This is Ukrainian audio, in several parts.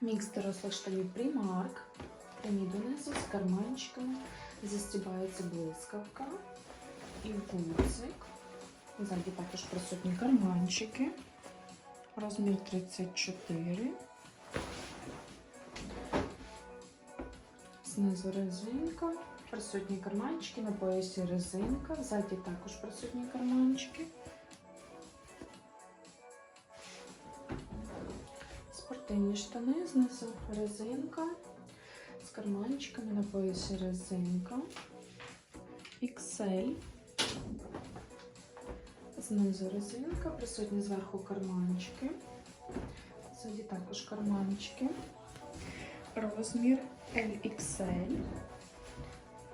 Мікс дорослих штанів Primark. Прямі донизу з карманчиками. Застібається блискавка і гудзик. Ззаді також присутні карманчики. Розмір 34. Знизу резинка. Присутні карманчики, на поясі резинка. Ззаді також присутні карманчики. Спортивні штани, знизу резинка. З карманчиками на поясі резинка. XL. Знизу резинка, присутні зверху карманчики. Ззаді також карманчики. Розмір LXL.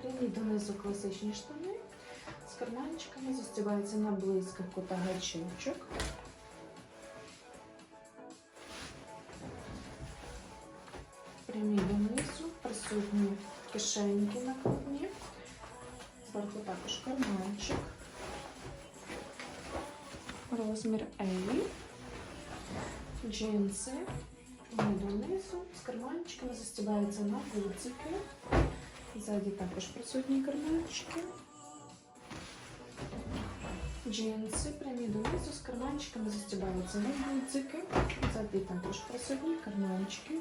Прямі донизу класичні штани. З карманчиками застібаються на блискавку та гачочок. Прямі донизу, присутні кишеньки накладні. Зверху також карманчик. Розмір L. Джинси. Прямі донизу. З карманчиками застібаються на гудзики. Ззаді також присутні карманчики. Джинси прямі донизу з карманчиками застібаються на гудзики. Ззаді також присутні карманчики.